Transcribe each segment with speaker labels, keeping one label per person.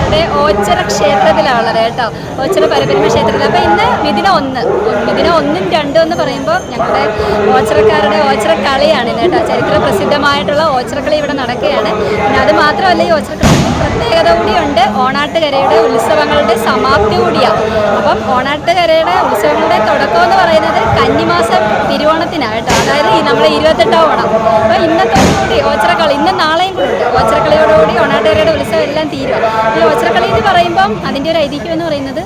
Speaker 1: ഞങ്ങളുടെ ഓച്ചറ ക്ഷേത്രത്തിലാണുള്ളത് കേട്ടോ. ഓച്ചറ പരബ്രഹ്മ ക്ഷേത്രത്തിൽ. അപ്പോൾ ഇന്ന് മിഥുന ഒന്ന്. മിഥുന ഒന്നും രണ്ടും എന്ന് പറയുമ്പോൾ ഞങ്ങളുടെ ഓച്ചറക്കാരുടെ ഓച്ചറ കളിയാണ് കേട്ടോ. ചരിത്ര പ്രസിദ്ധമായിട്ടുള്ള ഓച്ചറക്കളി ഇവിടെ നടക്കുകയാണ്. പിന്നെ അത് മാത്രമല്ല ഈ ഓച്ചറക്കളിക്ക് പ്രത്യേകത കൂടിയുണ്ട് ഓണാട്ടുകരയുടെ ഉത്സവങ്ങളുടെ സമാപ്തി കൂടിയാണ് അപ്പം ഓണാട്ടുകരയുടെ ഉത്സവങ്ങളുടെ തുടക്കം എന്ന് പറയുന്നത് കന്നിമാസം തിരുവോണത്തിനാണ് കേട്ടോ. അതായത് നമ്മുടെ ഇരുപത്തെട്ടാം ഓണം. അപ്പോൾ ഇന്നത്തോടുകൂടി ഓച്ചറക്കളി ഇന്നും നാളെയും കൂടി ഉണ്ട് ഓച്ചറക്കളിയോടുകൂടി ഓണാട്ടുകരയുടെ ഉത്സവം എല്ലാം തീരും. ഓച്ചറക്കളി എന്ന് പറയുമ്പം അതിന്റെ ഒരു ഐതിഹ്യം എന്ന് പറയുന്നത്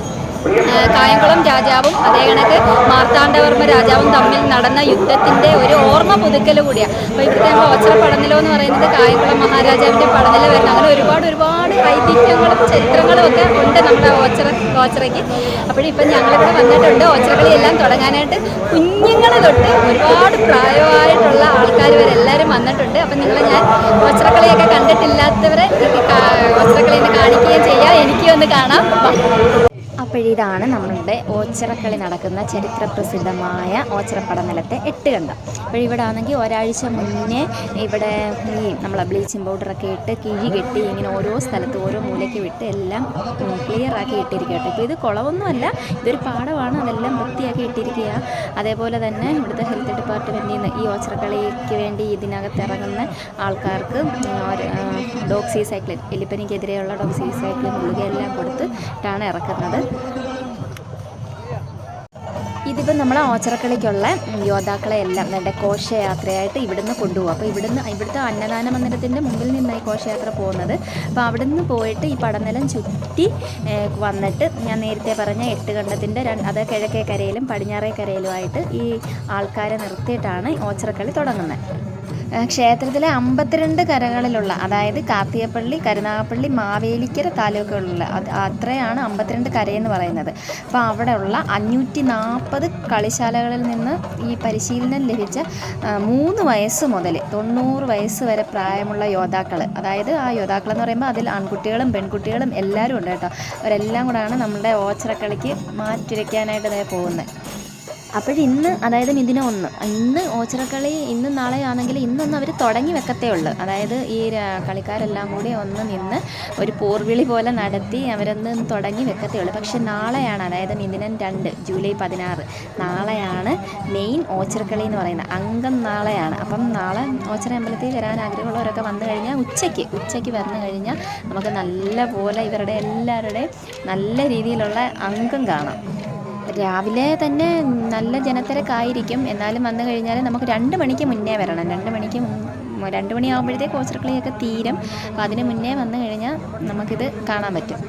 Speaker 1: കായംകുളം രാജാവും അതേ കണക്ക് മാർത്താണ്ഡവർമ്മ രാജാവും തമ്മിൽ നടന്ന യുദ്ധത്തിന്റെ ഒരു ഓർമ്മ പുതുക്കൽ കൂടിയാണ് അപ്പോൾ ഇവിടുത്തെ നമ്മൾ ഓച്ചറ പടനിലം എന്ന് പറയുന്നത് കായംകുളം മഹാരാജാവിന്റെ പടനില വരുന്ന അങ്ങനെ ഒരുപാട് ഒരുപാട് ഐതിഹ്യങ്ങളും ചരിത്രങ്ങളും ഒക്കെ ഉണ്ട് നമ്മുടെ ഓച്ചറ ഓച്ചറയ്ക്ക് അപ്പോഴിപ്പം ഞങ്ങളിവിടെ വന്നിട്ടുണ്ട് ഓച്ചറകളി എല്ലാം തുടങ്ങാനായിട്ട് കുഞ്ഞുങ്ങൾ തൊട്ട് ഒരുപാട് പ്രായമായിട്ടുള്ള ആൾക്കാർ വരെ എല്ലാവരും വന്നിട്ടുണ്ട്. അപ്പം നിങ്ങൾ ഞാൻ ഓച്ചറക്കളിയൊക്കെ കണ്ടിട്ടില്ലാത്തവരെ ഓച്ചറക്കളി ഒന്ന് കാണിക്കുകയും ചെയ്യാം എനിക്കും ഒന്ന് കാണാം. വാ.
Speaker 2: അപ്പോഴിതാണ് നമ്മളുടെ ഓച്ചിറക്കളി നടക്കുന്ന ചരിത്ര പ്രസിദ്ധമായ ഓച്ചിറപ്പടനിലത്തെ എട്ട് കണ്ടം. അപ്പോൾ ഇവിടെ ആണെങ്കിൽ ഒരാഴ്ച മുന്നേ ഇവിടെ ഈ നമ്മളെ ബ്ലീച്ചിങ് പൗഡറൊക്കെ ഇട്ട് കിഴി കെട്ടി ഇങ്ങനെ ഓരോ സ്ഥലത്ത് ഓരോ മൂലയ്ക്ക് വിട്ട് എല്ലാം ക്ലിയർ ആക്കി ഇട്ടിരിക്കട്ടെ ഇപ്പോൾ ഇത് കുളവൊന്നുമല്ല ഇതൊരു പാടമാണ് അതെല്ലാം വൃത്തിയാക്കി ഇട്ടിരിക്കുക അതേപോലെ തന്നെ ഇവിടുത്തെ ഹെൽത്ത് ഡിപ്പാർട്ട്മെന്റിൽ നിന്ന് ഈ ഓച്ചിറക്കളിക്ക് വേണ്ടി ഇതിനകത്ത് ഇറങ്ങുന്ന ആൾക്കാർക്ക് ഡോക്സി സൈക്ലിൻ എലിപ്പനിക്കെതിരെയുള്ള ഡോക്സി സൈക്ലിൻ ഗുളികയെല്ലാം കൊടുത്തിട്ടാണ് ഇറക്കുന്നത്. ഇതിപ്പോൾ നമ്മൾ ഓച്ചിറക്കളിക്കുള്ള യോദ്ധാക്കളെ എല്ലാം നല്ല ഘോഷയാത്രയായിട്ട് ഇവിടുന്ന് കൊണ്ടുപോകും. അപ്പോൾ ഇവിടുന്ന് ഇവിടുത്തെ അന്നദാന മന്ദിരത്തിന്റെ മുമ്പിൽ നിന്നായി ഘോഷയാത്ര പോകുന്നത്. അപ്പോൾ അവിടുന്ന് പോയിട്ട് ഈ പടനിലം ചുറ്റി വന്നിട്ട് ഞാൻ നേരത്തെ പറഞ്ഞ എട്ട് കണ്ടത്തിന്റെ അത് കിഴക്കേ കരയിലും പടിഞ്ഞാറേ ഈ ആൾക്കാരെ നിർത്തിയിട്ടാണ് ഓച്ചിറക്കളി തുടങ്ങുന്നത്. ക്ഷേത്രത്തിലെ അമ്പത്തിരണ്ട് കരകളിലുള്ള അതായത് കാർത്തികപ്പള്ളി കരുനാഗപ്പള്ളി മാവേലിക്കര താലൂക്കുകളിലുള്ള അത് അത്രയാണ് അമ്പത്തിരണ്ട് കരയെന്ന് പറയുന്നത്. അപ്പോൾ അവിടെയുള്ള അഞ്ഞൂറ്റി നാൽപ്പത് കളിശാലകളിൽ നിന്ന് ഈ പരിശീലനം ലഭിച്ച മൂന്ന് വയസ്സ് മുതൽ തൊണ്ണൂറ് വയസ്സ് വരെ പ്രായമുള്ള യോദ്ധാക്കൾ അതായത് ആ യോദ്ധാക്കൾ എന്ന് പറയുമ്പോൾ അതിൽ ആൺകുട്ടികളും പെൺകുട്ടികളും എല്ലാവരും ഉണ്ട് കേട്ടോ. അവരെല്ലാം കൂടാണ് നമ്മുടെ ഓച്ചറക്കളിക്ക് മാറ്റുരയ്ക്കാനായിട്ട് പോകുന്നത്. അപ്പോഴിന്ന് അതായത് മിഥുന ഒന്ന് ഇന്ന് ഓച്ചിറക്കളി ഇന്നും നാളെ ആണെങ്കിൽ ഇന്നൊന്നും അവർ തുടങ്ങി വെക്കത്തേ ഉള്ളൂ. അതായത് ഈ കളിക്കാരെല്ലാം കൂടി ഒന്ന് നിന്ന് ഒരു പോർവിളി പോലെ നടത്തി അവരൊന്ന് തുടങ്ങി വെക്കത്തേ ഉള്ളൂ. പക്ഷെ നാളെയാണ് അതായത് മിഥുനൻ രണ്ട് ജൂലൈ പതിനാറ് നാളെയാണ് മെയിൻ ഓച്ചിറക്കളി എന്ന് പറയുന്നത്. അംഗം നാളെയാണ്. അപ്പം നാളെ ഓച്ചിറ അമ്പലത്തിൽ വരാൻ ആഗ്രഹമുള്ളവരൊക്കെ വന്നു കഴിഞ്ഞാൽ ഉച്ചയ്ക്ക് ഉച്ചയ്ക്ക് വന്നു കഴിഞ്ഞാൽ നമുക്ക് നല്ല പോലെ ഇവരുടെ എല്ലാവരുടെയും നല്ല രീതിയിലുള്ള അംഗം കാണാം. രാവിലെ തന്നെ നല്ല ജനത്തിരക്കായിരിക്കും. എന്നാലും വന്നു കഴിഞ്ഞാൽ നമുക്ക് രണ്ട് മണിക്ക് മുന്നേ വരണം. രണ്ട് മണിക്ക് രണ്ട് മണിയാകുമ്പോഴത്തേക്ക് ഓച്ചർക്കളിയൊക്കെ തീരും. അപ്പോൾ അതിന് മുന്നേ വന്നു കഴിഞ്ഞാൽ നമുക്കിത് കാണാൻ പറ്റും.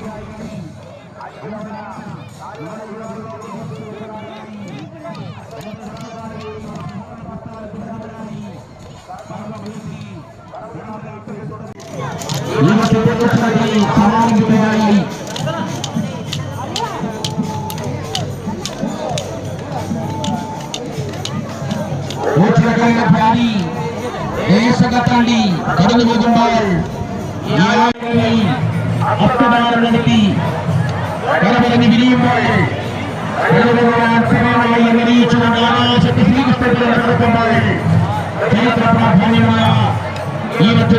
Speaker 3: ഈ வீர பயணி தேசகத்தாண்டி கடந்து போகின்றால் அத்தனார் நடத்தி கடவுளை விரியுங்கள் ஈவற்றை